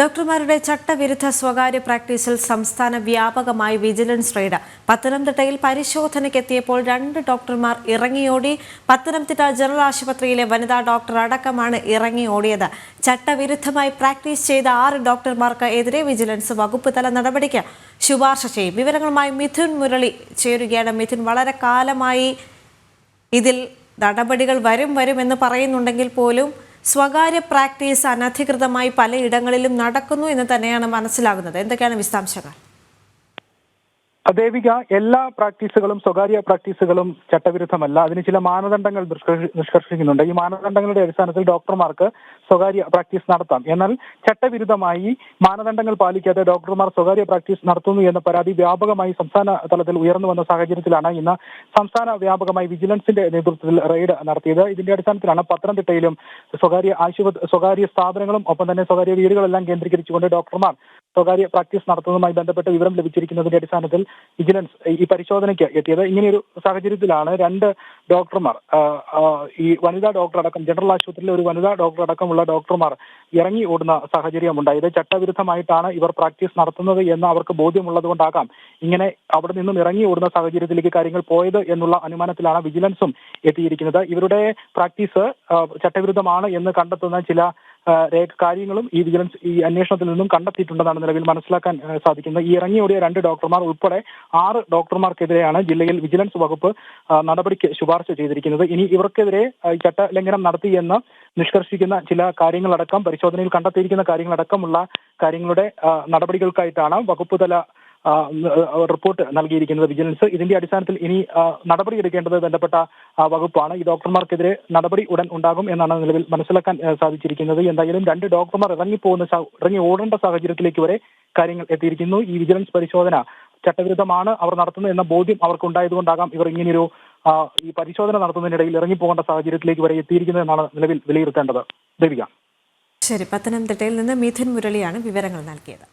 ഡോക്ടർമാരുടെ ചട്ടവിരുദ്ധ സ്വകാര്യ പ്രാക്ടീസിൽ സംസ്ഥാന വ്യാപകമായി വിജിലൻസ് റെയ്ഡ്. പത്തനംതിട്ടയിൽ പരിശോധനയ്ക്കെത്തിയപ്പോൾ രണ്ട് ഡോക്ടർമാർ ഇറങ്ങിയോടി. പത്തനംതിട്ട ജനറൽ ആശുപത്രിയിലെ വനിതാ ഡോക്ടർ അടക്കമാണ് ഇറങ്ങിയോടിയത്. ചട്ടവിരുദ്ധമായി പ്രാക്ടീസ് ചെയ്ത ആറ് ഡോക്ടർമാർക്ക് എതിരെ വിജിലൻസ് വകുപ്പ് തല നടപടിക്ക് ശുപാർശ ചെയ്യും. വിവരങ്ങളുമായി മിഥുൻ മുരളി ചേരുകയാണ്. മിഥുൻ വളരെ കാലമായി ഇതിൽ നടപടികൾ വരും വരും എന്ന് പറയുന്നുണ്ടെങ്കിൽ പോലും സ്വകാര്യ പ്രാക്ടീസ് അനധികൃതമായി പലയിടങ്ങളിലും നടക്കുന്നു എന്ന് തന്നെയാണ് മനസ്സിലാകുന്നത്. എന്തൊക്കെയാണ് വിശദാംശങ്ങൾ? ദേവിക എല്ലാ പ്രാക്ടീസുകളും സ്വകാര്യ പ്രാക്ടീസുകളും ചട്ടവിരുദ്ധമല്ല. അതിന് ചില മാനദണ്ഡങ്ങൾ നിഷ്കർഷി- നിഷ്കർഷിക്കുന്നുണ്ട്. ഈ മാനദണ്ഡങ്ങളുടെ അടിസ്ഥാനത്തിൽ ഡോക്ടർമാർക്ക് സ്വകാര്യ പ്രാക്ടീസ് നടത്താം. എന്നാൽ ചട്ടവിരുദ്ധമായി മാനദണ്ഡങ്ങൾ പാലിക്കാതെ ഡോക്ടർമാർ സ്വകാര്യ പ്രാക്ടീസ് നടത്തുന്നു എന്ന പരാതി വ്യാപകമായി സംസ്ഥാന തലത്തിൽ ഉയർന്നു വന്ന സാഹചര്യത്തിലാണ് ഇന്ന് സംസ്ഥാന വ്യാപകമായി വിജിലൻസിന്റെ നേതൃത്വത്തിൽ റെയ്ഡ് നടത്തിയത്. ഇതിന്റെ അടിസ്ഥാനത്തിലാണ് പത്തനംതിട്ടയിലും സ്വകാര്യ ആശുപത്രി സ്വകാര്യ സ്ഥാപനങ്ങളും ഒപ്പം തന്നെ സ്വകാര്യ വീടുകളെല്ലാം കേന്ദ്രീകരിച്ചുകൊണ്ട് ഡോക്ടർമാർ സ്വകാര്യ പ്രാക്ടീസ് നടത്തുന്നതുമായി ബന്ധപ്പെട്ട് വിവരം ലഭിച്ചിരിക്കുന്നതിന്റെ അടിസ്ഥാനത്തിൽ വിജിലൻസ് ഈ പരിശോധനയ്ക്ക് എത്തിയത്. ഇങ്ങനെയൊരു സാഹചര്യത്തിലാണ് രണ്ട് ഡോക്ടർമാർ ഈ വനിതാ ഡോക്ടർ അടക്കം ജനറൽ ആശുപത്രിയിലെ ഒരു വനിതാ ഡോക്ടർ അടക്കമുള്ള ഡോക്ടർമാർ ഇറങ്ങി ഓടുന്ന സാഹചര്യം ഉണ്ടായത് ചട്ടവിരുദ്ധമായിട്ടാണ് ഇവർ പ്രാക്ടീസ് നടത്തുന്നത് എന്ന് അവർക്ക് ബോധ്യമുള്ളതുകൊണ്ടാകാം ഇങ്ങനെ അവിടെ നിന്നും ഇറങ്ങി ഓടുന്ന സാഹചര്യത്തിലേക്ക് കാര്യങ്ങൾ പോയത് എന്നുള്ള അനുമാനത്തിലാണ് വിജിലൻസും എത്തിയിരിക്കുന്നത്. ഇവരുടെ പ്രാക്ടീസ് ചട്ടവിരുദ്ധമാണ് എന്ന് കണ്ടെത്തുന്ന ചില കാര്യങ്ങളും ഈ വിജിലൻസ് ഈ അന്വേഷണത്തിൽ നിന്നും കണ്ടെത്തിയിട്ടുണ്ടെന്നാണ് നിലവിൽ മനസ്സിലാക്കാൻ സാധിക്കുന്നത്. ഈ ഇറങ്ങിയോടിയ രണ്ട് ഡോക്ടർമാർ ഉൾപ്പെടെ ആറ് ഡോക്ടർമാർക്കെതിരെയാണ് ജില്ലയിൽ വിജിലൻസ് വകുപ്പ് നടപടിക്ക് ശുപാർശ ചെയ്തിരിക്കുന്നത്. ഇനി ഇവർക്കെതിരെ ചട്ടലംഘനം നടത്തി എന്ന് നിഷ്കർഷിക്കുന്ന ചില കാര്യങ്ങളടക്കം പരിശോധനയിൽ കണ്ടെത്തിയിരിക്കുന്ന കാര്യങ്ങളടക്കമുള്ള കാര്യങ്ങളുടെ നടപടികൾക്കായിട്ടാണ് വകുപ്പ് തല റിപ്പോർട്ട് നൽകിയിരിക്കുന്നത് വിജിലൻസ്. ഇതിന്റെ അടിസ്ഥാനത്തിൽ ഇനി നടപടി നടപടിയെടുക്കേണ്ടത് ബന്ധപ്പെട്ട വകുപ്പാണ്. ഈ ഡോക്ടർമാർക്കെതിരെ നടപടി ഉടൻ ഉണ്ടാകും എന്നാണ് നിലവിൽ മനസ്സിലാക്കാൻ സാധിച്ചിരിക്കുന്നത്. എന്തായാലും രണ്ട് ഡോക്ടർമാർ ഇറങ്ങിപ്പോകുന്ന ഇറങ്ങി ഓടേണ്ട സാഹചര്യത്തിലേക്ക് വരെ കാര്യങ്ങൾ എത്തിയിരിക്കുന്നു. ഈ വിജിലൻസ് പരിശോധന ചട്ടവിരുദ്ധമാണ് അവർ നടത്തുന്നത് എന്ന ബോധ്യം അവർക്ക് ഉണ്ടായതുകൊണ്ടാകാം ഇവർ ഇങ്ങനെയൊരു ഈ പരിശോധന നടത്തുന്നതിനിടയിൽ ഇറങ്ങിപ്പോകേണ്ട സാഹചര്യത്തിലേക്ക് വരെ എത്തിയിരിക്കുന്നത് എന്നാണ് നിലവിൽ വിലയിരുത്തേണ്ടത്. ദേവിക. ശരി പത്തനംതിട്ടയിൽ നിന്ന് മിഥുൻ മുരളിയാണ് വിവരങ്ങൾ നൽകിയത്.